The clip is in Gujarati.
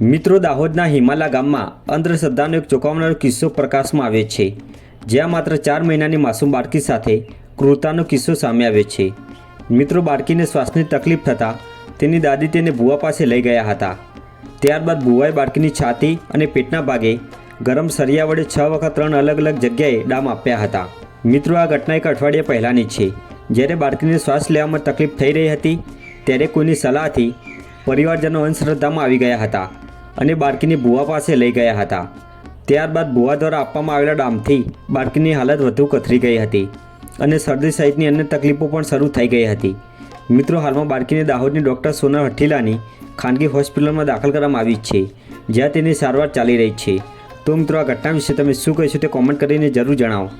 મિત્રો, દાહોદના હિમાલા ગામમાં અંધશ્રદ્ધાનો એક ચોંકાવનારો કિસ્સો પ્રકાશમાં આવે છે, જ્યાં માત્ર ચાર મહિનાની માસૂમ બાળકી સાથે ક્રૂરતાનો કિસ્સો સામે આવ્યો છે. મિત્રો, બાળકીને શ્વાસની તકલીફ થતાં તેની દાદી તેને ભુવા પાસે લઈ ગયા હતા. ત્યારબાદ ભુવાએ બાળકીની છાતી અને પેટના ભાગે ગરમ સરિયા વડે છ વખત ત્રણ અલગ અલગ જગ્યાએ ડામ આપ્યા હતા. મિત્રો, આ ઘટના એક અઠવાડિયા પહેલાંની છે. જ્યારે બાળકીને શ્વાસ લેવામાં તકલીફ થઈ રહી હતી, ત્યારે કોઈની સલાહથી પરિવારજનો અંધશ્રદ્ધામાં આવી ગયા હતા. અને બાળકીની ભુવા પાસે લઈ ગયા હતા. ત્યારબાદ ભુવા દ્વારા આપવામાં આવેલા ડામથી બાળકીની હાલત વધુ કથરી ગઈ હતી અને શરદી સહિતની અન્ય તકલીફો પણ શરૂ થઈ ગઈ હતી. મિત્રો, હાલમાં બાળકીને દાહોદની ડૉક્ટર સોનલ હઠીલાની ખાનગી હોસ્પિટલમાં દાખલ કરવામાં આવી છે, જ્યાં તેની સારવાર ચાલી રહી છે. તો મિત્રો, આ ઘટના વિશે તમે શું કહેશો તે કોમેન્ટ કરીને જરૂર જણાવો.